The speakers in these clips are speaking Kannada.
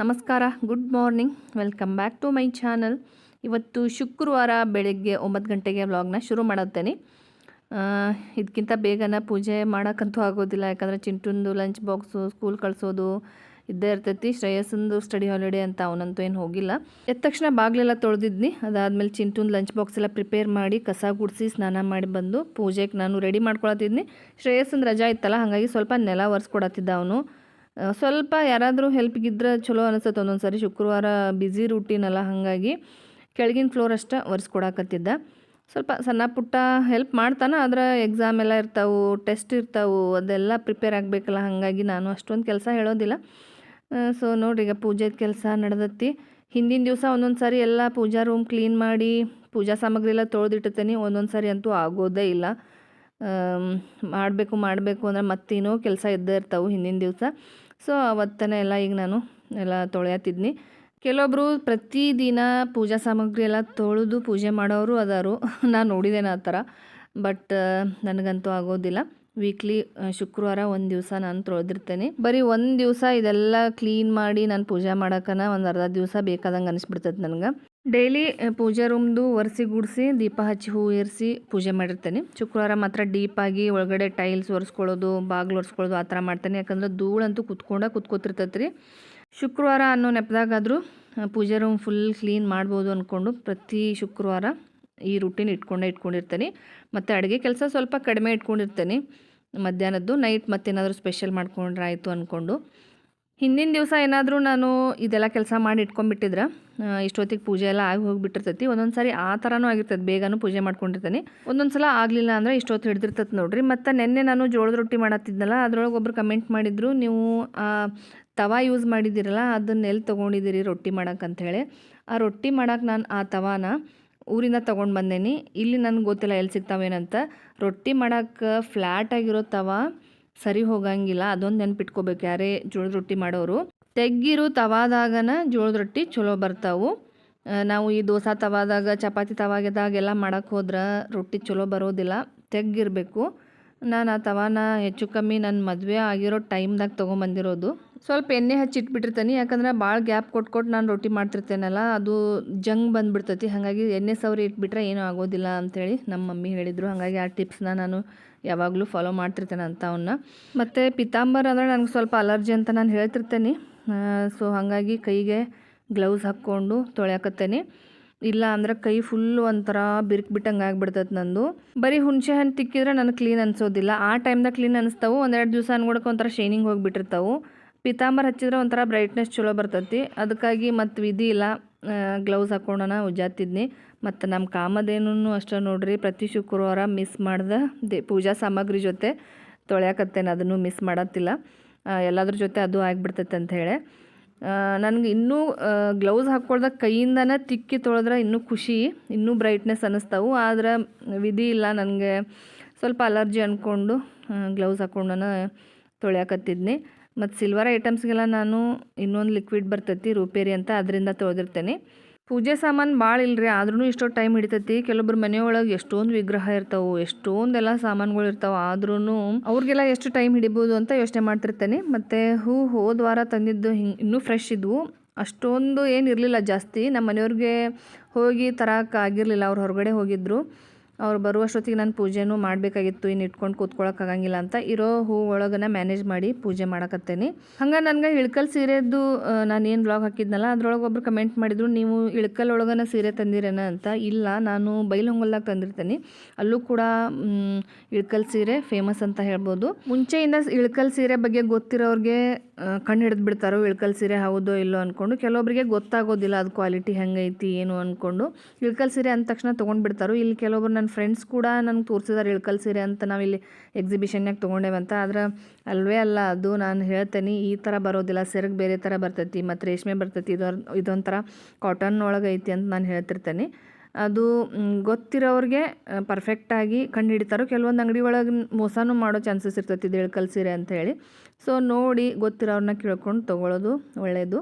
ನಮಸ್ಕಾರ good morning welcome back to my channel ಇವತ್ತು ಶುಕ್ರವಾರ ಬೆಳಗ್ಗೆ ಒಂಬತ್ತು ಗಂಟೆಗೆ ವ್ಲಾಗ್ನ ಶುರು ಮಾಡುತ್ತೇನೆ. ಇದಕ್ಕಿಂತ ಬೇಗನ ಪೂಜೆ ಮಾಡೋಕ್ಕಂತೂ ಆಗೋದಿಲ್ಲ. ಯಾಕಂದರೆ ಚಿಂಟುಂದು ಲಂಚ್ ಬಾಕ್ಸು ಸ್ಕೂಲ್ ಕಳಿಸೋದು, ಇದ್ದೇ ಇರ್ತೈತಿ. ಶ್ರೇಯಸ್ಸಂದು ಸ್ಟಡಿ ಹಾಲಿಡೇ ಅಂತ ಅವನಂತೂ ಏನು ಹೋಗಿಲ್ಲ. ಎದ್ದ ತಕ್ಷಣ ಬಾಗಿಲೆಲ್ಲ ತೊಳೆದಿದ್ನಿ. ಅದಾದಮೇಲೆ ಚಿಂಟುಂದು ಲಂಚ್ ಬಾಕ್ಸ್ ಎಲ್ಲ ಪ್ರಿಪೇರ್ ಮಾಡಿ ಕಸ ಗುಡಿಸಿ ಸ್ನಾನ ಮಾಡಿ ಬಂದು ಪೂಜೆಗೆ ನಾನು ರೆಡಿ ಮಾಡ್ಕೊಳತ್ತಿದ್ನಿ. ಶ್ರೇಯಸ್ಸಂದು ರಜಾ ಇತ್ತಲ್ಲ, ಹಾಗಾಗಿ ಸ್ವಲ್ಪ ನೆಲ ಒರೆಸ್ಕೊಡತ್ತಿದ್ದ ಅವನು. ಸ್ವಲ್ಪ ಯಾರಾದರೂ ಹೆಲ್ಪ್ಗಿದ್ರೆ ಚಲೋ ಅನಿಸುತ್ತೆ ಒಂದೊಂದು ಸಾರಿ ಶುಕ್ರವಾರ ಬ್ಯುಸಿ ರೂಟೀನಲ್ಲ ಹಾಗಾಗಿ ಕೆಳಗಿನ ಫ್ಲೋರ್ ಅಷ್ಟೇ ಒರೆಸ್ಕೊಡಕತ್ತಿದ್ದ ಸ್ವಲ್ಪ ಸಣ್ಣ ಪುಟ್ಟ ಹೆಲ್ಪ್ ಮಾಡ್ತಾನೆ, ಆದರೆ ಎಕ್ಸಾಮ್ ಎಲ್ಲ ಇರ್ತಾವೆ ಟೆಸ್ಟ್ ಇರ್ತಾವೆ, ಅದೆಲ್ಲ ಪ್ರಿಪೇರ್ ಆಗಬೇಕಲ್ಲ, ಹಾಗಾಗಿ ನಾನು ಅಷ್ಟೊಂದು ಕೆಲಸ ಹೇಳೋದಿಲ್ಲ. ಸೊ ನೋಡ್ರಿ, ಈಗ ಪೂಜೆದ ಕೆಲಸ ನಡೆದತ್ತಿ. ಹಿಂದಿನ ದಿವಸ ಒಂದೊಂದು ಸಾರಿ ಎಲ್ಲ ಪೂಜಾ ರೂಮ್ ಕ್ಲೀನ್ ಮಾಡಿ, ಪೂಜಾ ಸಾಮಗ್ರಿ ಎಲ್ಲ ತೊಳೆದಿಟ್ಟಿರ್ತೀನಿ, ಒಂದೊಂದು ಸಾರಿ ಅಂತೂ ಆಗೋದೇ ಇಲ್ಲ. ಮಾಡಬೇಕು ಮಾಡಬೇಕು, ಅಂದ್ರೆ ಮತ್ತೇನೋ ಕೆಲಸ ಇದ್ದೇ ಇರ್ತಾವೆ ಹಿಂದಿನ ದಿವಸ. ಸೊ ಅವತ್ತನೇ ಎಲ್ಲ ಈಗ ನಾನು ಎಲ್ಲ ತೊಳೆಯತ್ತಿದ್ನಿ. ಕೆಲವೊಬ್ಬರು ಪ್ರತಿದಿನ ಪೂಜಾ ಸಾಮಗ್ರಿ ಎಲ್ಲ ತೊಳೆದು ಪೂಜೆ ಮಾಡೋರು ಅದಾರು. ನಾನು ನೋಡಿದ್ದೇನೆ ಆ ಥರ. ಬಟ್ ನನಗಂತೂ ಆಗೋದಿಲ್ಲ. ವೀಕ್ಲಿ ಶುಕ್ರವಾರ ಒಂದು ದಿವಸ ನಾನು ತೊಳೆದಿರ್ತೇನೆ. ಬರೀ ಒಂದು ದಿವಸ ಇದೆಲ್ಲ ಕ್ಲೀನ್ ಮಾಡಿ ನಾನು ಪೂಜೆ ಮಾಡೋಕ್ಕನ ಒಂದು ಅರ್ಧ ದಿವಸ ಬೇಕಾದಂಗೆ ಅನಿಸ್ಬಿಡ್ತದೆ ನನಗೆ. ಡೈಲಿ ಪೂಜೆ ರೂಮ್ದು ಒರೆಸಿ ಗುಡಿಸಿ, ದೀಪ ಹಚ್ಚಿ ಹೂ ಏರಿಸಿ ಪೂಜೆ ಮಾಡಿರ್ತೇನೆ. ಶುಕ್ರವಾರ ಮಾತ್ರ ಡೀಪಾಗಿ ಒಳಗಡೆ ಟೈಲ್ಸ್ ಒರೆಸ್ಕೊಳ್ಳೋದು, ಬಾಗಿಲು ಒರೆಸ್ಕೊಳ್ಳೋದು ಆ ಥರ ಮಾಡ್ತೇನೆ. ಯಾಕಂದ್ರೆ ಧೂಳಂತೂ ಕುತ್ಕೊಂಡ ಕುತ್ಕೋತಿರ್ತೈತೆ ರೀ ಶುಕ್ರವಾರ ಅನ್ನೋ ನೆಪದಾಗಾದರೂ ಪೂಜೆ ರೂಮ್ ಫುಲ್ ಕ್ಲೀನ್ ಮಾಡ್ಬೋದು ಅಂದ್ಕೊಂಡು ಪ್ರತಿ ಶುಕ್ರವಾರ ಈ ರೂಟೀನ್ ಇಟ್ಕೊಂಡೇ ಇಟ್ಕೊಂಡಿರ್ತೇನೆ. ಮತ್ತು ಅಡುಗೆ ಕೆಲಸ ಸ್ವಲ್ಪ ಕಡಿಮೆ ಇಟ್ಕೊಂಡಿರ್ತೇನೆ. ಮಧ್ಯಾಹ್ನದ್ದು ನೈಟ್ ಮತ್ತೇನಾದರೂ ಸ್ಪೆಷಲ್ ಮಾಡ್ಕೊಂಡ್ರೆ ಆಯಿತು ಅಂದ್ಕೊಂಡು ಹಿಂದಿನ ದಿವಸ ಏನಾದರೂ ನಾನು ಇದೆಲ್ಲ ಕೆಲಸ ಮಾಡಿ ಇಟ್ಕೊಂಡ್ಬಿಟ್ಟಿದ್ರೆ ಇಷ್ಟೊತ್ತಿಗೆ ಪೂಜೆ ಎಲ್ಲ ಆಗಿ ಹೋಗಿಬಿಟ್ಟಿರ್ತೈತಿ. ಒಂದೊಂದು ಸಾರಿ ಆ ಥರನೂ ಆಗಿರ್ತೈತೆ, ಬೇಗನೂ ಪೂಜೆ ಮಾಡ್ಕೊಂಡಿರ್ತೀನಿ. ಒಂದೊಂದು ಸಲ ಆಗಲಿಲ್ಲ ಅಂದರೆ ಇಷ್ಟೊತ್ತು ಹಿಡ್ದಿರ್ತೈತೆ ನೋಡಿರಿ. ಮತ್ತು ನಿನ್ನೆ ನಾನು ಜೋಳದ ರೊಟ್ಟಿ ಮಾಡತ್ತಿದ್ನಲ್ಲ, ಅದರೊಳಗೆ ಒಬ್ಬರು ಕಮೆಂಟ್ ಮಾಡಿದ್ರು, ನೀವು ತವಾ ಯೂಸ್ ಮಾಡಿದ್ದೀರಲ್ಲ, ಅದನ್ನ ಎಲ್ಲಿ ತೊಗೊಂಡಿದ್ದೀರಿ ರೊಟ್ಟಿ ಮಾಡೋಕ್ಕಂಥೇಳಿ ಆ ರೊಟ್ಟಿ ಮಾಡೋಕೆ ನಾನು ಆ ತವಾನ ಊರಿಂದ ತೊಗೊಂಡು ಬಂದೇನಿ. ಇಲ್ಲಿ ನನಗೆ ಗೊತ್ತಿಲ್ಲ ಎಲ್ಲಿ ಸಿಗ್ತಾವೇನಂತ. ರೊಟ್ಟಿ ಮಾಡೋಕ್ಕೆ ಫ್ಲ್ಯಾಟ್ ಆಗಿರೋ ತವಾ ಸರಿ ಹೋಗಂಗಿಲ್ಲ, ಅದೊಂದು ನೆನ್ಪಿಟ್ಕೋಬೇಕು. ಯಾರೇ ಜೋಳದ ರೊಟ್ಟಿ ಮಾಡೋರು, ತೆಗ್ಗಿರೋ ತವಾದಾಗನ ಜೋಳದ ರೊಟ್ಟಿ ಚಲೋ ಬರ್ತಾವು. ನಾವು ಈ ದೋಸೆ ತವಾದಾಗ, ಚಪಾತಿ ತವಾಗದಾಗೆಲ್ಲ ಮಾಡೋಕ್ಕೆ ಹೋದ್ರೆ ರೊಟ್ಟಿ ಚಲೋ ಬರೋದಿಲ್ಲ, ತೆಗ್ಗಿರಬೇಕು. ನಾನು ಆ ತವಾನ ಹೆಚ್ಚು ಕಮ್ಮಿ ನನ್ನ ಮದುವೆ ಆಗಿರೋ ಟೈಮ್ದಾಗ ತೊಗೊಂಬಂದಿರೋದು. ಸ್ವಲ್ಪ ಎಣ್ಣೆ ಹಚ್ಚಿ ಇಟ್ಬಿಟ್ಟಿರ್ತೀನಿ, ಯಾಕಂದ್ರೆ ಭಾಳ ಗ್ಯಾಪ್ ಕೊಟ್ಟು ಕೊಟ್ಟು ನಾನು ರೊಟ್ಟಿ ಮಾಡ್ತಿರ್ತೇನಲ್ಲ, ಅದು ಜಂಗ್ ಬಂದುಬಿಡ್ತೈತಿ. ಹಾಗಾಗಿ ಎಣ್ಣೆ ಸವರಿ ಇಟ್ಬಿಟ್ರೆ ಏನೂ ಆಗೋದಿಲ್ಲ ಅಂಥೇಳಿ ನಮ್ಮ ಮಮ್ಮಿ ಹೇಳಿದರು. ಹಾಗಾಗಿ ಆ ಟಿಪ್ಸ್ನ ನಾನು ಯಾವಾಗಲೂ ಫಾಲೋ ಮಾಡ್ತಿರ್ತೇನೆ ಅಂತ ಅವನ್ನ ಮತ್ತು ಪಿತಾಂಬರ್ ಅಂದರೆ ನನಗೆ ಸ್ವಲ್ಪ ಅಲರ್ಜಿ ಅಂತ ನಾನು ಹೇಳ್ತಿರ್ತೇನೆ. ಸೊ ಹಾಗಾಗಿ ಕೈಗೆ ಗ್ಲೌಸ್ ಹಾಕ್ಕೊಂಡು ತೊಳ್ಯಾಕತ್ತೇನೆ. ಇಲ್ಲ ಅಂದ್ರೆ ಕೈ ಫುಲ್ಲು ಒಂಥರ ಬಿರ್ಕ್ ಬಿಟ್ಟಂಗೆ ಆಗ್ಬಿಡ್ತೈತೆ ನಂದು. ಬರೀ ಹುಣಸೆ ಹಣ್ಣು ತಿಕ್ಕಿದ್ರೆ ನನಗೆ ಕ್ಲೀನ್ ಅನ್ಸೋದಿಲ್ಲ. ಆ ಟೈಮ್ದಾಗ ಕ್ಲೀನ್ ಅನಿಸ್ತಾವು. ಒಂದೆರಡು ದಿವಸ ಅನ್ಗೋಡಕ್ಕೆ ಒಂಥರ ಶೈನಿಂಗ್ ಹೋಗಿಬಿಟ್ಟಿರ್ತಾವೆ. ಪಿತಾಂಬರ್ ಹಚ್ಚಿದ್ರೆ ಒಂಥರ ಬ್ರೈಟ್ನೆಸ್ ಚಲೋ ಬರ್ತೈತಿ. ಅದಕ್ಕಾಗಿ ಮತ್ತು ವಿಧಿ ಇಲ್ಲ. ಗ್ಲೌಸ್ ಹಾಕ್ಕೊಂಡನ ಉಜ್ಜಾತಿದ್ನಿ. ಮತ್ತು ನಮ್ಮ ಕಾಮಧೇನು ಅಷ್ಟೇ ನೋಡ್ರಿ. ಪ್ರತಿ ಶುಕ್ರವಾರ ಮಿಸ್ ಮಾಡ್ದೆ ದೇ ಪೂಜಾ ಸಾಮಗ್ರಿ ಜೊತೆ ತೊಳೆಯಕತ್ತೇನೆ, ಅದನ್ನು ಮಿಸ್ ಮಾಡತ್ತಿಲ್ಲ. ಎಲ್ಲದ್ರ ಜೊತೆ ಅದು ಆಗಿಬಿಡ್ತೈತೆ ಅಂತ ಹೇಳಿ. ನನಗೆ ಇನ್ನೂ ಗ್ಲೌಸ್ ಹಾಕ್ಕೊಳ್ದಾಗ ಕೈಯಿಂದನೇ ತಿಕ್ಕಿ ತೊಳೆದ್ರೆ ಇನ್ನೂ ಖುಷಿ, ಇನ್ನೂ ಬ್ರೈಟ್ನೆಸ್ ಅನ್ನಿಸ್ತಾವು ಆದ್ರೆ ವಿಧಿ ಇಲ್ಲ ನನಗೆ. ಸ್ವಲ್ಪ ಅಲರ್ಜಿ ಅಂದ್ಕೊಂಡು ಗ್ಲೌಸ್ ಹಾಕ್ಕೊಂಡನ ತೊಳ್ಯಾಕತ್ತಿದ್ನಿ. ಮತ್ತು ಸಿಲ್ವರ್ ಐಟಮ್ಸ್ಗೆಲ್ಲ ನಾನು ಇನ್ನೊಂದು ಲಿಕ್ವಿಡ್ ಬರ್ತೈತಿ, ರೂಪೇರಿ ಅಂತ ಅದರಿಂದ ತೊಳೆದಿರ್ತೇನೆ. ಪೂಜೆ ಸಾಮಾನು ಭಾಳ ಇಲ್ರಿ ಆದ್ರೂ ಇಷ್ಟೊತ್ತು ಟೈಮ್ ಹಿಡಿತೈತಿ. ಕೆಲವೊಬ್ರು ಮನೆಯೊಳಗೆ ಎಷ್ಟೊಂದು ವಿಗ್ರಹ ಇರ್ತಾವೆ, ಎಷ್ಟೊಂದೆಲ್ಲ ಸಾಮಾನುಗಳು ಇರ್ತಾವೆ ಆದ್ರೂ ಅವ್ರಿಗೆಲ್ಲ ಎಷ್ಟು ಟೈಮ್ ಹಿಡಿಬೋದು ಅಂತ ಯೋಚನೆ ಮಾಡ್ತಿರ್ತೇನೆ. ಮತ್ತು ಹೂ ಹೋದ ವಾರ ತಂದಿದ್ದು ಹಿಂಗೆ ಇನ್ನೂ ಫ್ರೆಶ್ ಇದ್ವು. ಅಷ್ಟೊಂದು ಏನು ಇರಲಿಲ್ಲ ಜಾಸ್ತಿ. ನಮ್ಮ ಮನೆಯವ್ರಿಗೆ ಹೋಗಿ ತರಕ್ಕೆ ಆಗಿರಲಿಲ್ಲ, ಅವ್ರು ಹೊರಗಡೆ ಹೋಗಿದ್ರು. ಅವ್ರು ಬರುವಷ್ಟೊತ್ತಿಗೆ ನಾನು ಪೂಜೆನೂ ಮಾಡಬೇಕಾಗಿತ್ತು, ಇನ್ನು ಇಟ್ಕೊಂಡು ಕೂತ್ಕೊಳ್ಳೋಕ್ಕಾಗಂಗಿಲ್ಲ ಅಂತ. ಇರೋ ಹೂ ಒಳಗನ್ನ ಮ್ಯಾನೇಜ್ ಮಾಡಿ ಪೂಜೆ ಮಾಡಕತ್ತೇನೆ. ಹಂಗೆ ನನಗೆ ಇಳ್ಕಲ್ ಸೀರೆದ್ದು ನಾನು ಏನು ಬ್ಲಾಗ್ ಹಾಕಿದ್ನಲ್ಲ, ಅದ್ರೊಳಗೆ ಒಬ್ರು ಕಮೆಂಟ್ ಮಾಡಿದ್ರು, ನೀವು ಇಳ್ಕಲ್ ಒಳಗನ ಸೀರೆ ತಂದಿರೇನ ಅಂತ? ಇಲ್ಲ, ನಾನು ಬೈಲಹೊಂಗಲ್ದಾಗ ತಂದಿರ್ತೇನೆ. ಅಲ್ಲೂ ಕೂಡ ಇಳ್ಕಲ್ ಸೀರೆ ಫೇಮಸ್ ಅಂತ ಹೇಳ್ಬೋದು. ಮುಂಚೆಯಿಂದ ಇಳ್ಕಲ್ ಸೀರೆ ಬಗ್ಗೆ ಗೊತ್ತಿರೋರಿಗೆ ಕಣ್ಣು ಹಿಡಿದು ಬಿಡ್ತಾರೋ, ಇಳ್ಕಲ್ ಸೀರೆ ಹೌದೋ ಇಲ್ಲೋ ಅಂದ್ಕೊಂಡು ಕೆಲವೊಬ್ಬರಿಗೆ ಗೊತ್ತಾಗೋದಿಲ್ಲ, ಅದು ಕ್ವಾಲಿಟಿ ಹೆಂಗೈತಿ, ಏನು? ಅಂದ್ಕೊಂಡು ಇಳ್ಕಲ್ ಸೀರೆ ಅಂದ ತಕ್ಷಣ ತೊಗೊಂಡ್ಬಿಡ್ತಾರೋ ಇಲ್ಲಿ ಕೆಲವೊಬ್ರು ನನ್ನ ಫ್ರೆಂಡ್ಸ್ ಕೂಡ ನನಗೆ ತೋರಿಸಿದಾರೆ ಇಳ್ಕಲ್ ಸೀರೆ ಅಂತ ನಾವಿಲ್ಲಿ ಎಕ್ಸಿಬಿಷನ್ಯಾಗ ತೊಗೊಂಡೇವಂತ ಆದ್ರೆ ಅಲ್ವೇ ಅಲ್ಲ, ಅದು ನಾನು ಹೇಳ್ತೇನೆ, ಈ ಥರ ಬರೋದಿಲ್ಲ. ಸೆರಗ್ ಬೇರೆ ಥರ ಬರ್ತೈತಿ, ಮತ್ತು ರೇಷ್ಮೆ ಬರ್ತೈತಿ ಇದೊಂದು ಇದೊಂಥರ ಕಾಟನ್ ಒಳಗೆ ಐತಿ ಅಂತ ನಾನು ಹೇಳ್ತಿರ್ತೇನೆ. ಅದು ಗೊತ್ತಿರೋರಿಗೆ ಪರ್ಫೆಕ್ಟಾಗಿ ಕಂಡು ಹಿಡಿತಾರೋ ಕೆಲವೊಂದು ಅಂಗಡಿ ಒಳಗೆ ಮೋಸನೂ ಮಾಡೋ ಚಾನ್ಸಸ್ ಇರ್ತೈತಿ ಇದು ಇಳ್ಕಲ್ ಸೀರೆ ಅಂತ ಹೇಳಿ. ಸೊ ನೋಡಿ ಗೊತ್ತಿರೋರನ್ನ ಕೇಳ್ಕೊಂಡು ತೊಗೊಳ್ಳೋದು ಒಳ್ಳೆಯದು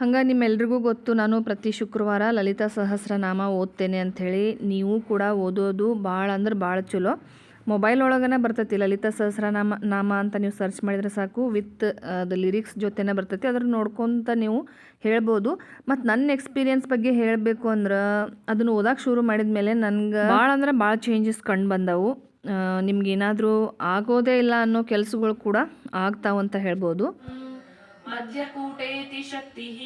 ಹಂಗೆ ನಿಮ್ಮೆಲ್ರಿಗೂ ಗೊತ್ತು, ನಾನು ಪ್ರತಿ ಶುಕ್ರವಾರ ಲಲಿತಾ ಸಹಸ್ರನಾಮ ಓದ್ತೇನೆ ಅಂಥೇಳಿ ನೀವು ಕೂಡ ಓದೋದು ಭಾಳ ಅಂದ್ರೆ ಭಾಳ ಚಲೋ. ಮೊಬೈಲ್ ಒಳಗನೆ ಬರ್ತೈತಿ ಲಲಿತಾ ಸಹಸ್ರನಾಮ, ನಾಮ ಅಂತ ನೀವು ಸರ್ಚ್ ಮಾಡಿದರೆ ಸಾಕು. ವಿತ್ ಅದು ಲಿರಿಕ್ಸ್ ಜೊತೆನೆ ಬರ್ತೈತಿ. ಅದ್ರ ನೋಡ್ಕೊತ ನೀವು ಹೇಳ್ಬೋದು. ಮತ್ತು ನನ್ನ ಎಕ್ಸ್ಪೀರಿಯನ್ಸ್ ಬಗ್ಗೆ ಹೇಳಬೇಕು ಅಂದ್ರೆ ಅದನ್ನು ಓದಕ್ಕೆ ಶುರು ಮಾಡಿದ ಮೇಲೆ ನನಗೆ ಭಾಳ ಅಂದ್ರೆ ಭಾಳ ಚೇಂಜಸ್ ಕಂಡು ಬಂದವು. ನಿಮ್ಗೇನಾದರೂ ಆಗೋದೇ ಇಲ್ಲ ಅನ್ನೋ ಕೆಲಸಗಳು ಕೂಡ ಆಗ್ತಾವಂತ ಹೇಳ್ಬೋದು. मध्यकूटेति शक्तिः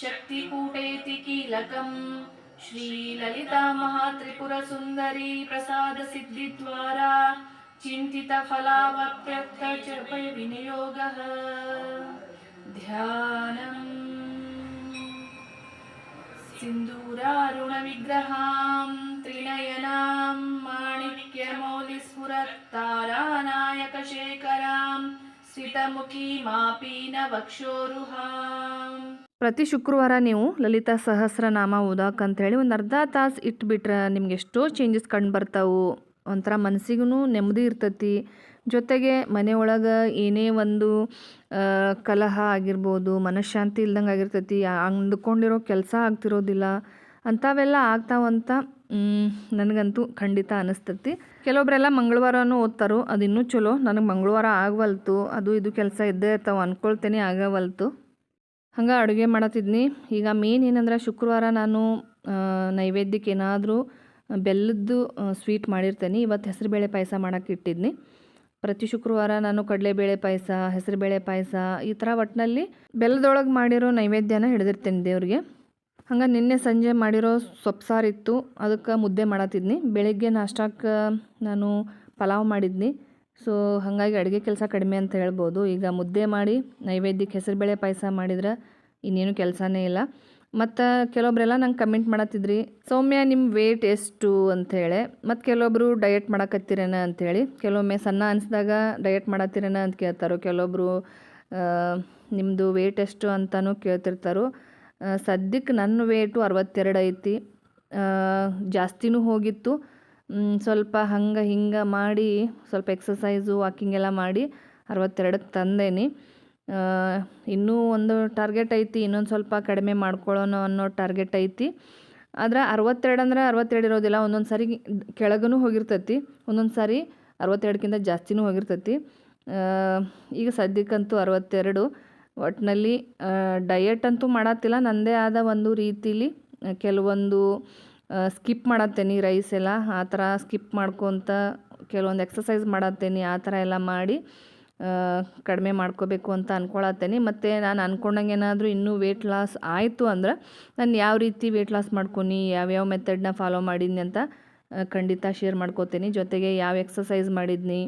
शक्तिकूटेति कीलकम्। श्रीललिता महात्रिपुरसुन्दरी प्रसादसिद्धिद्वारा चिन्तितफलावप्यक्तचपयविनियोगः ध्यानम्। सिन्दूरारुणविग्रहां त्रिनयनां माणिक्यमौलिस्फुरत्तारानायकशेखरां स्फितमुखीमापीनवक्षोरुहाम् ಪ್ರತಿ ಶುಕ್ರವಾರ ನೀವು ಲಲಿತಾ ಸಹಸ್ರನಾಮ ಅಂತ ಅಂತೇಳಿ ಒಂದು ಅರ್ಧ ತಾಸು ಇಟ್ಬಿಟ್ರೆ ನಿಮ್ಗೆ ಎಷ್ಟೋ ಚೇಂಜಸ್ ಕಂಡು ಬರ್ತಾವು. ಒಂಥರ ಮನಸ್ಸಿಗೂ ನೆಮ್ಮದಿ ಇರ್ತೈತಿ. ಜೊತೆಗೆ ಮನೆಯೊಳಗೆ ಏನೇ ಒಂದು ಕಲಹ ಆಗಿರ್ಬೋದು, ಮನಃಶಾಂತಿ ಇಲ್ದಂಗೆ ಆಗಿರ್ತೈತಿ, ಅಂದ್ಕೊಂಡಿರೋ ಕೆಲಸ ಆಗ್ತಿರೋದಿಲ್ಲ. ಅಂಥವೆಲ್ಲ ಆಗ್ತಾವಂತ ನನಗಂತೂ ಖಂಡಿತ ಅನಿಸ್ತೈತಿ. ಕೆಲವೊಬ್ಬರೆಲ್ಲ ಮಂಗಳವಾರನೂ ಓದ್ತಾರೋ ಅದು ಇನ್ನೂ ಚಲೋ, ನನಗೆ ಮಂಗಳವಾರ ಆಗವಲ್ತು, ಅದು ಇದು ಕೆಲಸ ಇದ್ದೇ ಇರ್ತಾವೆ ಅಂದ್ಕೊಳ್ತೇನೆ ಆಗವಲ್ತು. ಹಂಗೆ ಅಡುಗೆ ಮಾಡತ್ತಿದ್ನಿ, ಈಗ ಮೇನ್ ಏನಂದ್ರೆ ಶುಕ್ರವಾರ ನಾನು ನೈವೇದ್ಯಕ್ಕೆ ಏನಾದರೂ ಬೆಲ್ಲದ್ದು ಸ್ವೀಟ್ ಮಾಡಿರ್ತೇನೆ, ಇವತ್ತು ಹೆಸರುಬೇಳೆ ಪಾಯಸ ಮಾಡೋಕ್ಕೆ ಇಟ್ಟಿದ್ನಿ. ಪ್ರತಿ ಶುಕ್ರವಾರ ನಾನು ಕಡಲೆಬೇಳೆ ಪಾಯಸ ಹೆಸರುಬೇಳೆ ಪಾಯಸ, ಈ ಥರ ಒಟ್ಟಿನಲ್ಲಿ ಬೆಲ್ಲದೊಳಗೆ ಮಾಡಿರೋ ನೈವೇದ್ಯನ ಹಿಡಿದಿರ್ತೇನೆ ದೇವ್ರಿಗೆ. ಹಂಗೆ ನಿನ್ನೆ ಸಂಜೆ ಮಾಡಿರೋ ಸೊಪ್ಪು ಸಾರು ಅದಕ್ಕೆ ಮುದ್ದೆ ಮಾಡತ್ತಿದ್ನಿ ಬೆಳಿಗ್ಗೆ ನಾಷ್ಟಕ್ಕೆ ನಾನು ಪಲಾವ್ ಮಾಡಿದ್ನಿ. ಸೊ, ಹಾಗಾಗಿ ಅಡುಗೆ ಕೆಲಸ ಕಡಿಮೆ ಅಂತ ಹೇಳ್ಬೋದು. ಈಗ ಮುದ್ದೆ ಮಾಡಿ, ನೈವೇದ್ಯಕ್ಕೆ ಹೆಸರುಬೇಳೆ ಪಾಯಸ ಮಾಡಿದ್ರೆ ಇನ್ನೇನು ಕೆಲಸನೇ ಇಲ್ಲ. ಮತ್ತು ಕೆಲವೊಬ್ಬರೆಲ್ಲ ನಂಗೆ ಕಮೆಂಟ್ ಮಾಡತ್ತಿದ್ರಿ ಸೌಮ್ಯ ನಿಮ್ಮ ವೇಟ್ ಎಷ್ಟು? ಅಂಥೇಳಿ ಮತ್ತು ಕೆಲವೊಬ್ಬರು ಡಯಟ್ ಮಾಡಕತ್ತೀರೇನ? ಅಂಥೇಳಿ ಕೆಲವೊಮ್ಮೆ ಸಣ್ಣ ಅನಿಸಿದಾಗ, ಡಯಟ್ ಮಾಡತ್ತಿರೇನ ಅಂತ ಕೇಳ್ತಾರೋ. ಕೆಲವೊಬ್ಬರು ನಿಮ್ಮದು ವೇಟ್ ಎಷ್ಟು? ಅಂತಲೂ ಕೇಳ್ತಿರ್ತಾರೋ. ಸದ್ಯಕ್ಕೆ ನನ್ನ ವೇಟು ಅರವತ್ತೆರಡು ಐತಿ. ಜಾಸ್ತಿನೂ ಹೋಗಿತ್ತು. ಸ್ವಲ್ಪ ಹಂಗೆ ಹಿಂಗೆ ಮಾಡಿ, ಸ್ವಲ್ಪ ಎಕ್ಸಸೈಸು ವಾಕಿಂಗ್ ಎಲ್ಲ ಮಾಡಿ ಅರವತ್ತೆರಡಕ್ಕೆ ತಂದೇನಿ. ಇನ್ನೂ ಒಂದು ಟಾರ್ಗೆಟ್ ಐತಿ, ಇನ್ನೊಂದು ಸ್ವಲ್ಪ ಕಡಿಮೆ ಮಾಡ್ಕೊಳ್ಳೋಣ ಅನ್ನೋ ಟಾರ್ಗೆಟ್ ಐತಿ. ಆದ್ರೆ ಅರವತ್ತೆರಡು ಅಂದ್ರೆ ಅರವತ್ತೆರಡು ಇರೋದಿಲ್ಲ, ಒಂದೊಂದು ಸಾರಿ ಕೆಳಗೂ ಹೋಗಿರ್ತೈತಿ, ಒಂದೊಂದು ಸಾರಿ ಅರವತ್ತೆರಡಕ್ಕಿಂತ ಜಾಸ್ತಿನೂ ಹೋಗಿರ್ತೈತಿ. ಈಗ ಸದ್ಯಕ್ಕಂತೂ ಅರವತ್ತೆರಡು. ಒಟ್ಟಿನಲ್ಲಿ ಡಯಟ್ ಅಂತೂ ಮಾಡತ್ತಿಲ್ಲ ನನ್ನದೇ ಆದ ಒಂದು ರೀತಿಲಿ, ಕೆಲವೊಂದು ಸ್ಕಿಪ್ ಮಾಡತ್ತೇನೆ ರೈಸ್ ಎಲ್ಲ. ಆ ಥರ ಸ್ಕಿಪ್ ಮಾಡ್ಕೊತ ಕೆಲವೊಂದು ಎಕ್ಸಸೈಸ್ ಮಾಡತ್ತೇನೆ ಆ ಥರ ಎಲ್ಲ ಮಾಡಿ ಕಡಿಮೆ ಮಾಡ್ಕೋಬೇಕು ಅಂತ ಅಂದ್ಕೊಳತ್ತೇನೆ ಮತ್ತು ನಾನು ಅಂದ್ಕೊಂಡಂಗೆ ಏನಾದರೂ ಇನ್ನೂ ವೆಯ್ಟ್ ಲಾಸ್ ಆಯಿತು ಅಂದ್ರೆ, ನಾನು ಯಾವ ರೀತಿ ವೆಯ್ಟ್ ಲಾಸ್ ಮಾಡ್ಕೊನಿ ಯಾವ್ಯಾವ ಮೆಥಡ್ನ ಫಾಲೋ ಮಾಡಿದ್ನಿ ಅಂತ ಖಂಡಿತ ಶೇರ್ ಮಾಡ್ಕೋತೀನಿ. ಜೊತೆಗೆ ಯಾವ ಎಕ್ಸಸೈಸ್ ಮಾಡಿದ್ನಿ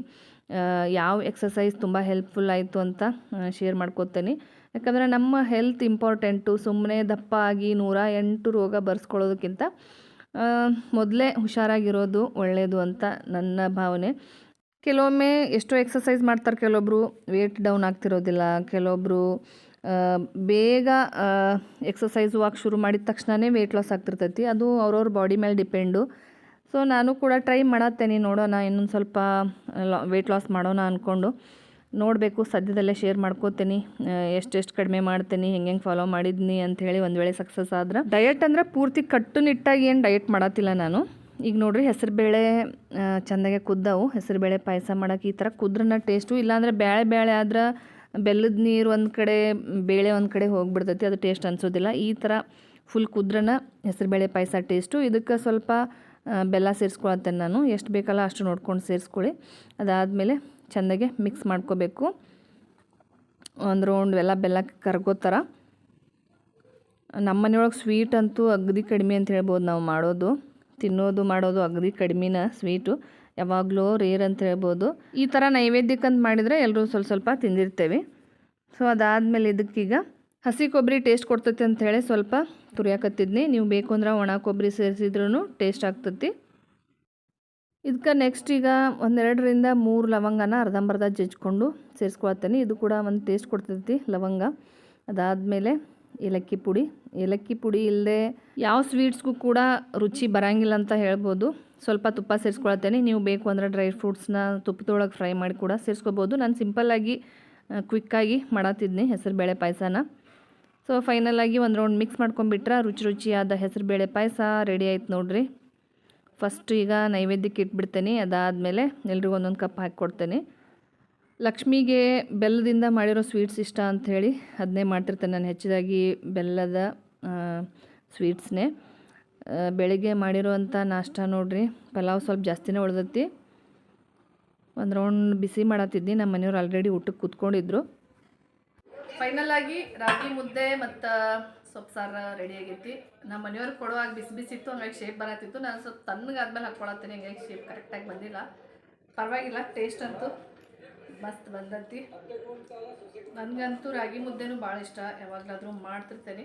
ಯಾವ ಎಕ್ಸಸೈಸ್ ತುಂಬ ಹೆಲ್ಪ್ಫುಲ್ ಆಯಿತು ಅಂತ ಶೇರ್ ಮಾಡ್ಕೋತೀನಿ. ಯಾಕಂದರೆ ನಮ್ಮ ಹೆಲ್ತ್ ಇಂಪಾರ್ಟೆಂಟು ಸುಮ್ಮನೆ ದಪ್ಪ ಆಗಿ ನೂರ ಎಂಟು ರೋಗ ಬರ್ಸ್ಕೊಳ್ಳೋದಕ್ಕಿಂತ ಮೊದಲೇ ಹುಷಾರಾಗಿರೋದು ಒಳ್ಳೆಯದು ಅಂತ ನನ್ನ ಭಾವನೆ. ಕೆಲವೊಮ್ಮೆ ಎಷ್ಟೋ ಎಕ್ಸಸೈಸ್ ಮಾಡ್ತಾರೆ ಕೆಲವೊಬ್ಬರು ವೇಟ್ ಡೌನ್ ಆಗ್ತಿರೋದಿಲ್ಲ. ಕೆಲವೊಬ್ಬರು ಬೇಗ ಎಕ್ಸಸೈಸ್ ವಾಕ್ ಶುರು ಮಾಡಿದ ತಕ್ಷಣವೇ ವೆಯ್ಟ್ ಲಾಸ್ ಆಗ್ತಿರ್ತೈತಿ. ಅದು ಅವ್ರವ್ರ ಬಾಡಿ ಮೇಲೆ ಡಿಪೆಂಡು ಸೊ ನಾನು ಕೂಡ ಟ್ರೈ ಮಾಡತ್ತೇನೆ ನೋಡೋಣ, ಇನ್ನೊಂದು ಸ್ವಲ್ಪ ವೆಯ್ಟ್ ಲಾಸ್ ಮಾಡೋಣ ಅಂದ್ಕೊಂಡು ನೋಡಬೇಕು, ಸದ್ಯದಲ್ಲೇ ಶೇರ್ ಮಾಡ್ಕೋತೀನಿ. ಎಷ್ಟೆಷ್ಟು ಕಡಿಮೆ ಮಾಡ್ತೀನಿ, ಹೆಂಗೆ ಫಾಲೋ ಮಾಡಿದ್ನಿ ಅಂಥೇಳಿ ಒಂದು ವೇಳೆ ಸಕ್ಸಸ್ ಆದ್ರೆ. ಡಯಟ್ ಅಂದ್ರೆ ಪೂರ್ತಿ ಕಟ್ಟುನಿಟ್ಟಾಗಿ ಏನು ಡಯಟ್ ಮಾಡತ್ತಿಲ್ಲ ನಾನು. ಈಗ ನೋಡ್ರಿ ಹೆಸರುಬೇಳೆ ಚೆಂದಾಗೆ ಕುದ್ದವು. ಹೆಸರುಬೇಳೆ ಪಾಯಸ ಮಾಡೋಕೆ ಈ ಥರ ಕುದ್ರನ ಟೇಸ್ಟು ಇಲ್ಲಾಂದರೆ ಬೇಳೆ ಬೇಳೆ ಆದ್ರೆ ಬೆಲ್ಲದ ನೀರು ಒಂದು ಕಡೆ, ಬೇಳೆ ಒಂದು ಕಡೆ ಹೋಗಿಬಿಡ್ತೈತಿ, ಅದು ಟೇಸ್ಟ್ ಅನಿಸೋದಿಲ್ಲ. ಈ ಥರ ಫುಲ್ ಕುದ್ರನ ಹೆಸರುಬೇಳೆ ಪಾಯಸ ಟೇಸ್ಟು ಇದಕ್ಕೆ ಸ್ವಲ್ಪ ಬೆಲ್ಲ ಸೇರಿಸ್ಕೊಳತ್ತೇನೆ ನಾನು. ಎಷ್ಟು ಬೇಕಲ್ಲ ಅಷ್ಟು ನೋಡ್ಕೊಂಡು ಸೇರಿಸ್ಕೊಳ್ಳಿ. ಅದಾದಮೇಲೆ ಚೆಂದಾಗೆ ಮಿಕ್ಸ್ ಮಾಡ್ಕೋಬೇಕು. ಒಂದು ರೌಂಡ್ ಎಲ್ಲ ಬೆಲ್ಲ ಕರ್ಗೋ ಥರ ನಮ್ಮ ಮನೆಯೊಳಗೆ ಸ್ವೀಟ್ ಅಂತೂ ಅಗದಿ ಕಡಿಮೆ ಅಂತ ಹೇಳ್ಬೋದು ನಾವು ಮಾಡೋದು. ತಿನ್ನೋದು ಮಾಡೋದು ಅಗದಿ ಕಡಿಮೆನ ಸ್ವೀಟು ಯಾವಾಗಲೂ ರೇರ್ ಅಂತ ಹೇಳ್ಬೋದು. ಈ ಥರ ನೈವೇದ್ಯಕ್ಕಂತ ಮಾಡಿದರೆ ಎಲ್ಲರೂ ಸ್ವಲ್ಪ ಸ್ವಲ್ಪ ತಿಂದಿರ್ತೇವೆ. ಸೊ ಅದಾದಮೇಲೆ ಇದಕ್ಕೀಗ ಹಸಿ ಕೊಬ್ಬರಿ ಟೇಸ್ಟ್ ಕೊಡ್ತೈತಿ ಅಂಥೇಳಿ ಸ್ವಲ್ಪ ತುರಿಯಾಕತ್ತಿದ್ನಿ. ನೀವು ಬೇಕು ಅಂದ್ರೆ ಒಣ ಕೊಬ್ಬರಿ ಸೇರಿಸಿದ್ರೂ ಟೇಸ್ಟ್ ಆಗ್ತೈತಿ. ಇದಕ್ಕೆ ನೆಕ್ಸ್ಟ್ ಈಗ ಒಂದೆರಡರಿಂದ ಮೂರು ಲವಂಗನ ಅರ್ಧಂಬರ್ಧ ಜಜ್ಕೊಂಡು ಸೇರಿಸ್ಕೊಳ್ತೇನೆ. ಇದು ಕೂಡ ಒಂದು ಟೇಸ್ಟ್ ಕೊಡ್ತೈತಿ ಲವಂಗ. ಅದಾದಮೇಲೆ ಏಲಕ್ಕಿ ಪುಡಿ. ಏಲಕ್ಕಿ ಪುಡಿ ಇಲ್ಲದೆ ಯಾವ ಸ್ವೀಟ್ಸ್ಗೂ ಕೂಡ ರುಚಿ ಬರಂಗಿಲ್ಲ ಅಂತ ಹೇಳ್ಬೋದು. ಸ್ವಲ್ಪ ತುಪ್ಪ ಸೇರಿಸ್ಕೊಳ್ತೇನೆ. ನೀವು ಬೇಕು ಅಂದರೆ ಡ್ರೈ ಫ್ರೂಟ್ಸ್ನ ತುಪ್ಪದೊಳಗೆ ಫ್ರೈ ಮಾಡಿ ಕೂಡ ಸೇರಿಸ್ಕೋಬೋದು ನಾನು ಸಿಂಪಲ್ಲಾಗಿ ಕ್ವಿಕ್ಕಾಗಿ ಮಾಡತ್ತಿದ್ನಿ ಹೆಸರುಬೇಳೆ ಪಾಯಸನ. ಸೊ ಫೈನಲಾಗಿ ಒಂದು ರೌಂಡ್ ಮಿಕ್ಸ್ ಮಾಡ್ಕೊಂಡ್ಬಿಟ್ರೆ ರುಚಿ ರುಚಿಯಾದ ಹೆಸರುಬೇಳೆ ಪಾಯಸ ರೆಡಿ ಆಯ್ತು ನೋಡಿರಿ. ಫಸ್ಟ್ ಈಗ ನೈವೇದ್ಯಕ್ಕೆ ಇಟ್ಬಿಡ್ತೇನೆ. ಅದಾದಮೇಲೆ ಎಲ್ರಿಗೂ ಒಂದೊಂದು ಕಪ್ ಹಾಕಿಕೊಡ್ತೇನೆ ಲಕ್ಷ್ಮಿಗೆ ಬೆಲ್ಲದಿಂದ ಮಾಡಿರೋ ಸ್ವೀಟ್ಸ್ ಇಷ್ಟ ಅಂಥೇಳಿ ಅದನ್ನೇ ಮಾಡ್ತಿರ್ತೇನೆ ನಾನು. ಹೆಚ್ಚಿದಾಗಿ ಬೆಲ್ಲದ ಸ್ವೀಟ್ಸ್ನೇ ಬೆಳಿಗ್ಗೆ ಮಾಡಿರೋವಂಥ ನಾಷ್ಟ ನೋಡಿರಿ. ಪಲಾವ್ ಸ್ವಲ್ಪ ಜಾಸ್ತಿನೇ ಉಳ್ದತ್ತಿ ಒಂದು ರೌಂಡ್ ಬಿಸಿ ಮಾಡತ್ತಿದ್ದೆ. ನಮ್ಮ ಮನೆಯವ್ರು ಆಲ್ರೆಡಿ ಊಟಕ್ಕೆ ಕೂತ್ಕೊಂಡಿದ್ರು. ಫೈನಲ್ ಆಗಿ ರಾಗಿ ಮುದ್ದೆ ಮತ್ತು ಸೊಪ್ಪು ಸಾರು ರೆಡಿ ಆಗೈತಿ. ನಮ್ಮ ಮನೆಯವ್ರಿಗೆ ಕೊಡುವಾಗ ಬಿಸಿ ಬಿಸಿ ಇತ್ತು, ಹಂಗಾಗಿ ಶೇಪ್ ಬರತ್ತಿತ್ತು ನಾನು ಸ್ವಲ್ಪ ತಣ್ಣಗಾದ್ಮೇಲೆ ಹಾಕ್ಕೊಳತ್ತೀನಿ, ಹಂಗಾಗಿ ಶೇಪ್ ಕರೆಕ್ಟಾಗಿ ಬಂದಿಲ್ಲ. ಪರವಾಗಿಲ್ಲ ಟೇಸ್ಟ್ ಅಂತೂ ಮಸ್ತ್ ಬಂದೈತಿ. ನನಗಂತೂ ರಾಗಿ ಮುದ್ದೆನೂ ಭಾಳ ಇಷ್ಟ. ಯಾವಾಗಲಾದರೂ ಮಾಡ್ತಿರ್ತೇನೆ.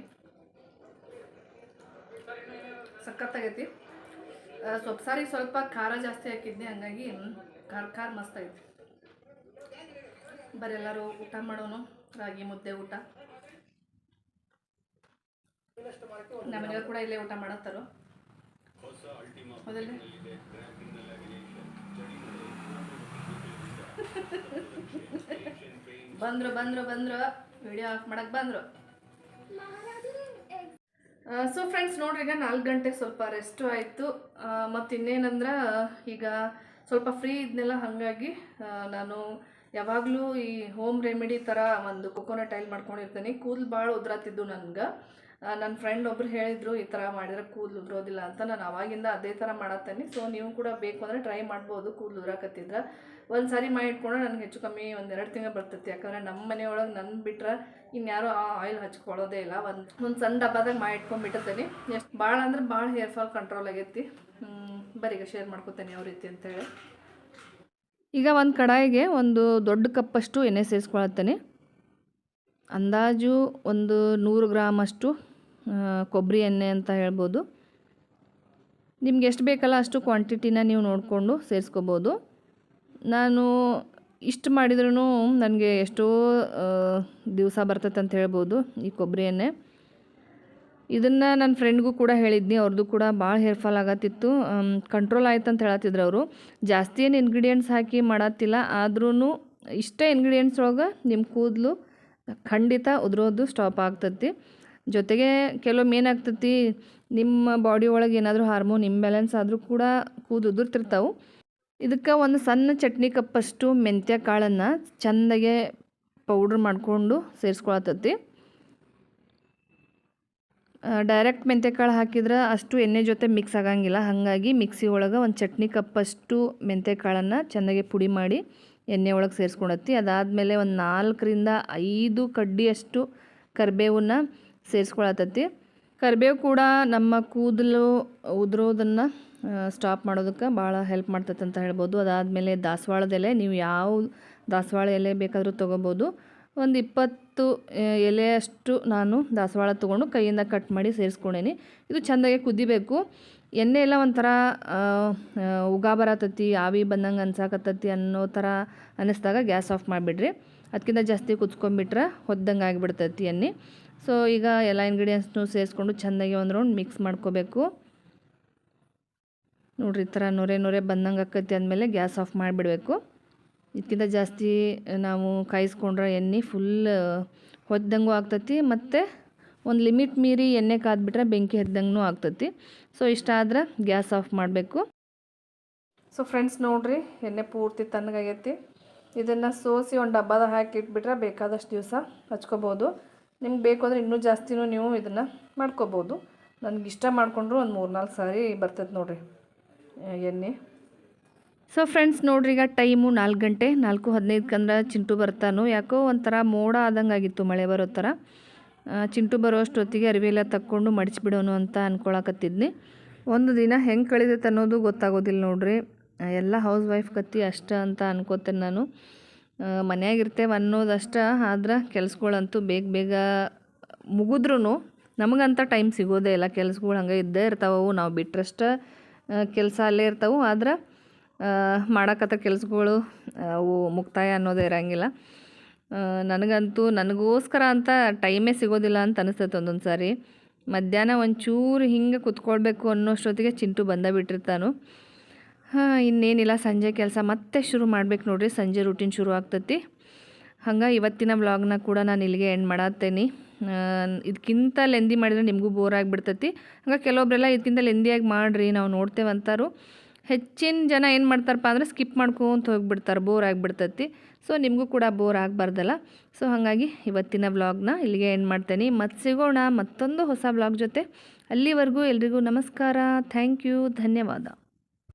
ಸಖತ್ತಾಗೈತಿ. ಸೊಪ್ಪು ಸಾರಿಗೆ ಸ್ವಲ್ಪ ಖಾರ ಜಾಸ್ತಿ ಹಾಕಿದ್ನಿ, ಹಂಗಾಗಿ ಖಾರ ಖಾರ ಮಸ್ತ್ ಆಗೈತಿ. ಬರೀ ಎಲ್ಲರೂ ಊಟ ಮಾಡೋನು. ರಾಗಿ ಮುದ್ದೆ ಊಟ. ನಮ್ಮ ಮನೆಯವ್ರು ಕೂಡ ಇಲ್ಲೇ ಊಟ ಮಾಡತ್ತಾರು. ಬಂದ್ರು ಬಂದ್ರು ಬಂದ್ರು. ವಿಡಿಯೋ ಆಫ್ ಮಾಡಕ್ ಬಂದ್ರು. ಸೊ ಫ್ರೆಂಡ್ಸ್ ನೋಡ್ರಿ, ಈಗ ನಾಲ್ಕು ಗಂಟೆ ಸ್ವಲ್ಪ ರೆಸ್ಟು ಆಯಿತು. ಮತ್ತು ಇನ್ನೇನಂದ್ರೆ ಈಗ ಸ್ವಲ್ಪ ಫ್ರೀ ಇದ್ನೆಲ್ಲ ಹಾಗಾಗಿ ನಾನು ಯಾವಾಗಲೂ ಈ ಹೋಮ್ ರೆಮಿಡಿ ಥರ ಒಂದು ಕೊಕೊನಟ್ ಆಯಿಲ್ ಮಾಡ್ಕೊಂಡಿರ್ತೀನಿ. ಕೂದಲು ಭಾಳ ಉದ್ರಾತಿದ್ದು ನನ್ಗೆ. ನನ್ನ ಫ್ರೆಂಡ್ ಒಬ್ರು ಹೇಳಿದರು ಈ ಥರ ಮಾಡಿದ್ರೆ ಕೂದಲು ಉದ್ರೋದಿಲ್ಲ ಅಂತ. ನಾನು ಅವಾಗಿಂದ ಅದೇ ಥರ ಮಾಡತ್ತೇನೆ. ಸೊ ನೀವು ಕೂಡ ಬೇಕು ಅಂದರೆ ಟ್ರೈ ಮಾಡ್ಬೋದು ಕೂದಲು ಉದ್ರಾಕತ್ತಿದ್ರೆ. ಒಂದು ಸಾರಿ ಮಾಡಿ ಇಟ್ಕೊಂಡ್ರೆ ನನಗೆ ಹೆಚ್ಚು ಕಮ್ಮಿ ಒಂದು ಎರಡು ತಿಂಗಳು ಬರ್ತೈತಿ. ಯಾಕಂದರೆ ನಮ್ಮ ಮನೆಯೊಳಗೆ ನನ್ನ ಬಿಟ್ರೆ ಇನ್ಯಾರು ಆ ಆಯಿಲ್ ಹಚ್ಕೊಳ್ಳೋದೇ ಇಲ್ಲ. ಒಂದು ಒಂದು ಸಣ್ಣ ಡಬ್ಬದಾಗ ಮಾಡಿ ಇಟ್ಕೊಂಡ್ಬಿಟ್ಟಿರ್ತೀನಿ. ಎಷ್ಟು ಭಾಳ ಅಂದ್ರೆ ಭಾಳ ಹೇರ್ ಫಾಲ್ ಕಂಟ್ರೋಲ್ ಆಗೈತಿ. ಬರೀಗ ಶೇರ್ ಮಾಡ್ಕೊತೇನೆ ಯಾವ ರೀತಿ ಅಂತೇಳಿ ಈಗ ಒಂದು ಕಡಾಯಿಗೆ ಒಂದು ದೊಡ್ಡ ಕಪ್ಪಷ್ಟು ಎಣ್ಣೆ ಸೇರಿಸ್ಕೊಳತ್ತೇನೆ ಅಂದಾಜು ಒಂದು ನೂರು ಗ್ರಾಮ್ ಅಷ್ಟು ಕೊಬ್ಬರಿ ಎಣ್ಣೆ ಅಂತ ಹೇಳ್ಬೋದು. ನಿಮ್ಗೆ ಎಷ್ಟು ಬೇಕಲ್ಲ ಅಷ್ಟು ಕ್ವಾಂಟಿಟಿನ ನೀವು ನೋಡಿಕೊಂಡು ಸೇರಿಸ್ಕೋಬೋದು. ನಾನು ಇಷ್ಟು ಮಾಡಿದ್ರೂ ನನಗೆ ಎಷ್ಟೋ ದಿವಸ ಬರ್ತೈತೆ ಅಂತ ಹೇಳ್ಬೋದು ಈ ಕೊಬ್ಬರಿ ಎಣ್ಣೆ. ಇದನ್ನು ನನ್ನ ಫ್ರೆಂಡ್ಗೂ ಕೂಡ ಹೇಳಿದ್ನಿ ಅವ್ರದ್ದು ಕೂಡ ಭಾಳ ಹೇರ್ ಫಾಲ್ ಆಗತ್ತಿತ್ತು. ಕಂಟ್ರೋಲ್ ಆಯ್ತು ಅಂತ ಹೇಳತ್ತಿದ್ರು ಅವರು. ಜಾಸ್ತಿ ಏನು ಇಂಗ್ರೀಡಿಯೆಂಟ್ಸ್ ಹಾಕಿ ಮಾಡತ್ತಿಲ್ಲ ಆದ್ರೂ ಇಷ್ಟೇ ಇನ್ಗ್ರೀಡಿಯೆಂಟ್ಸ್ ಒಳಗೆ ನಿಮ್ಮ ಕೂದಲು ಖಂಡಿತ ಉದುರೋದು ಸ್ಟಾಪ್ ಆಗ್ತತಿ. ಜೊತೆಗೆ ಕೆಲವೊಮ್ಮೆ ಏನಾಗ್ತತಿ, ನಿಮ್ಮ ಬಾಡಿ ಒಳಗೆ ಏನಾದರೂ ಹಾರ್ಮೋನ್ ಇಂಬ್ಯಾಲೆನ್ಸ್ ಆದರೂ ಕೂಡ ಕೂದಲು ಉದುರ್ತಿರ್ತಾವೆ. ಇದಕ್ಕೆ ಒಂದು ಸಣ್ಣ ಚಟ್ನಿ ಕಪ್ಪಷ್ಟು ಮೆಂತ್ಯ ಕಾಳನ್ನು ಚೆಂದಾಗೆ ಪೌಡ್ರ್ ಮಾಡಿಕೊಂಡು ಸೇರಿಸ್ಕೊಳತತಿ ಡೈರೆಕ್ಟ್ ಮೆಂತ್ಯಕಾಳು ಹಾಕಿದ್ರೆ ಅಷ್ಟು ಎಣ್ಣೆ ಜೊತೆ ಮಿಕ್ಸ್ ಆಗಂಗಿಲ್ಲ. ಹಾಗಾಗಿ ಮಿಕ್ಸಿ ಒಳಗೆ ಒಂದು ಚಟ್ನಿ ಕಪ್ಪಷ್ಟು ಮೆಂತ್ಯಕಾಳನ್ನು ಚೆನ್ನಾಗಿ ಪುಡಿ ಮಾಡಿ ಎಣ್ಣೆ ಒಳಗೆ ಸೇರಿಸ್ಕೊಳತ್ತಿ ಅದಾದಮೇಲೆ ಒಂದು ನಾಲ್ಕರಿಂದ ಐದು ಕಡ್ಡಿಯಷ್ಟು ಕರಿಬೇವನ್ನ ಸೇರಿಸ್ಕೊಳತತಿ ಕರಿಬೇವು ಕೂಡ ನಮ್ಮ ಕೂದಲು ಉದುರೋದನ್ನು ಸ್ಟಾಪ್ ಮಾಡೋದಕ್ಕೆ ಭಾಳ ಹೆಲ್ಪ್ ಮಾಡ್ತೈತೆ ಅಂತ ಹೇಳ್ಬೋದು. ಅದಾದಮೇಲೆ ದಾಸವಾಳದ ಎಲೆ, ನೀವು ಯಾವ ದಾಸವಾಳ ಎಲೆ ಬೇಕಾದರೂ ತೊಗೋಬೋದು. ಒಂದು ಇಪ್ಪತ್ತು ಎಲೆಯಷ್ಟು ನಾನು ದಾಸವಾಳ ತೊಗೊಂಡು ಕೈಯಿಂದ ಕಟ್ ಮಾಡಿ ಸೇರಿಸ್ಕೊಂಡೇನಿ. ಇದು ಚೆಂದಾಗಿ ಕುದಿಬೇಕು. ಎಣ್ಣೆ ಎಲ್ಲ ಒಂಥರ ಉಗಾ ಬರತತಿ, ಆವಿ ಬಂದಂಗೆ ಅನ್ಸಾಕತ್ತತಿ ಅನ್ನೋ ಥರ ಅನ್ನಿಸ್ದಾಗ ಗ್ಯಾಸ್ ಆಫ್ ಮಾಡಿಬಿಡ್ರಿ. ಅದಕ್ಕಿಂತ ಜಾಸ್ತಿ ಕುದ್ಕೊಂಬಿಟ್ರೆ ಹೊದ್ದಂಗೆ ಆಗಿಬಿಡ್ತೈತಿ ಎಣ್ಣೆ. ಸೊ, ಈಗ ಎಲ್ಲ ಇಂಗ್ರೀಡಿಯೆಂಟ್ಸ್ನು ಸೇರಿಸ್ಕೊಂಡು ಚೆಂದಾಗಿ ಒಂದು ರೌಂಡ್ ಮಿಕ್ಸ್ ಮಾಡ್ಕೋಬೇಕು. ನೋಡ್ರಿ ಈ ಥರ ನೊರೆ ನೊರೆ ಬಂದಂಗೆ ಆಕೈತಿ ಅಂದಮೇಲೆ ಗ್ಯಾಸ್ ಆಫ್ ಮಾಡಿಬಿಡಬೇಕು. ಇದಕ್ಕಿಂತ ಜಾಸ್ತಿ ನಾವು ಕಾಯಿಸ್ಕೊಂಡ್ರೆ ಎಣ್ಣೆ ಫುಲ್ ಹೊದ್ದಂಗೂ ಆಗ್ತತಿ ಮತ್ತು ಒಂದು ಲಿಮಿಟ್ ಮೀರಿ ಎಣ್ಣೆ ಕಾದ್ಬಿಟ್ರೆ ಬೆಂಕಿ ಹದ್ದಂಗೂ ಆಗ್ತತಿ. ಸೊ ಇಷ್ಟ ಆದ್ರೆ ಗ್ಯಾಸ್ ಆಫ್ ಮಾಡಬೇಕು. ಸೊ ಫ್ರೆಂಡ್ಸ್ ನೋಡ್ರಿ, ಎಣ್ಣೆ ಪೂರ್ತಿ ತಣ್ಣಗಾಗೈತಿ. ಇದನ್ನು ಸೋಸಿ ಒಂದು ಡಬ್ಬದ ಹಾಕಿ ಇಟ್ಬಿಟ್ರೆ ಬೇಕಾದಷ್ಟು ದಿವಸ ಹಚ್ಕೋಬೋದು. ನಿಮ್ಗೆ ಬೇಕು ಅಂದರೆ ಇನ್ನೂ ಜಾಸ್ತಿನೂ ನೀವು ಇದನ್ನು ಮಾಡ್ಕೋಬೋದು. ನನಗೆ ಇಷ್ಟ ಮಾಡಿಕೊಂಡ್ರು ಒಂದು ಮೂರು ನಾಲ್ಕು ಸಾರಿ ಬರ್ತೈತೆ ನೋಡಿರಿ ಎಣ್ಣೆ. ಸೊ ಫ್ರೆಂಡ್ಸ್ ನೋಡ್ರಿ, ಈಗ ಟೈಮು ನಾಲ್ಕು ಗಂಟೆ, ನಾಲ್ಕು ಹದಿನೈದಕ್ಕಂದ್ರೆ ಚಿಂಟು ಬರ್ತಾನು. ಯಾಕೋ ಒಂಥರ ಮೋಡ ಆದಂಗೆ ಆಗಿತ್ತು ಮಳೆ ಬರೋ ಥರ. ಚಿಂಟು ಬರೋ ಅಷ್ಟೊತ್ತಿಗೆ ಅರಿವಿ ಎಲ್ಲ ತಕ್ಕೊಂಡು ಮಡಿಸ್ಬಿಡೋನು ಅಂತ ಅಂದ್ಕೊಳಕತ್ತಿದ್ನಿ ಒಂದು ದಿನ ಹೆಂಗೆ ಕಳಿದೈತೆ ಅನ್ನೋದು ಗೊತ್ತಾಗೋದಿಲ್ಲ ನೋಡ್ರಿ. ಎಲ್ಲ ಹೌಸ್ ವೈಫ್ ಕತ್ತಿ ಅಷ್ಟ ಅಂತ ಅನ್ಕೋತೇನೆ ನಾನು. ಮನೆಯಾಗಿರ್ತೇವೆ ಅನ್ನೋದಷ್ಟ, ಆದ್ರೆ ಕೆಲ್ಸಗಳಂತೂ ಬೇಗ ಬೇಗ ಮುಗಿದ್ರೂ ನಮಗಂತ ಟೈಮ್ ಸಿಗೋದೇ ಇಲ್ಲ. ಕೆಲ್ಸಗಳು ಹಂಗೆ ಇದ್ದೇ ಇರ್ತಾವವು. ನಾವು ಬಿಟ್ರಷ್ಟ ಕೆಲಸ ಅಲ್ಲೇ ಇರ್ತಾವೆ. ಆದ್ರೆ ಮಾಡಕತ್ತ ಕೆಲಸಗಳು ಅವು ಮುಕ್ತಾಯ ಅನ್ನೋದೇ ಇರೋಂಗಿಲ್ಲ. ನನಗಂತೂ ನನಗೋಸ್ಕರ ಅಂತ ಟೈಮೇ ಸಿಗೋದಿಲ್ಲ ಅಂತ ಅನಿಸ್ತೈತೆ ಒಂದೊಂದು ಸಾರಿ. ಮಧ್ಯಾಹ್ನ ಒಂಚೂರು ಹಿಂಗೆ ಕುತ್ಕೊಳ್ಬೇಕು ಅನ್ನೋಷ್ಟೊತ್ತಿಗೆ ಚಿಂಟು ಬಂದ ಬಿಟ್ಟಿರ್ತಾನು. ಹಾಂ, ಇನ್ನೇನಿಲ್ಲ, ಸಂಜೆ ಕೆಲಸ ಮತ್ತೆ ಶುರು ಮಾಡ್ಬೇಕು ನೋಡ್ರಿ, ಸಂಜೆ ರೂಟೀನ್ ಶುರು ಆಗ್ತೈತಿ. ಹಂಗೆ ಇವತ್ತಿನ ವ್ಲಾಗ್ನ ಕೂಡ ನಾನು ಇಲ್ಲಿಗೆ ಎಂಡ್ ಮಾಡತ್ತೇನೆ. ಇದಕ್ಕಿಂತ ಲೆಂದಿ ಮಾಡಿದರೆ ನಿಮಗೂ ಬೋರ್ ಆಗಿಬಿಡ್ತೈತಿ. ಹಂಗೆ ಕೆಲವೊಬ್ಬರೆಲ್ಲ ಇದಕ್ಕಿಂತ ಲೆಂದಿಯಾಗಿ ಮಾಡಿರಿ, ನಾವು ನೋಡ್ತೇವೆ ಅಂತಾರು ಹೆಚ್ಚಿನ ಜನ ಏನು ಮಾಡ್ತಾರಪ್ಪ ಅಂದರೆ ಸ್ಕಿಪ್ ಮಾಡ್ಕೊಂತ ಹೋಗ್ಬಿಡ್ತಾರೆ ಬೋರ್ ಆಗಿಬಿಡ್ತೈತಿ. ಸೊ ನಿಮಗೂ ಕೂಡ ಬೋರ್ ಆಗಬಾರ್ದಲ್ಲ. ಸೊ ಹಾಗಾಗಿ ಇವತ್ತಿನ ವ್ಲಾಗ್ನ ಇಲ್ಲಿಗೆ ಏನು ಮಾಡ್ತೇನೆ. ಮತ್ತೆ ಸಿಗೋಣ ಮತ್ತೊಂದು ಹೊಸ ವ್ಲಾಗ್ ಜೊತೆ. ಅಲ್ಲಿವರೆಗೂ ಎಲ್ರಿಗೂ ನಮಸ್ಕಾರ. ಥ್ಯಾಂಕ್ ಯು ಧನ್ಯವಾದ.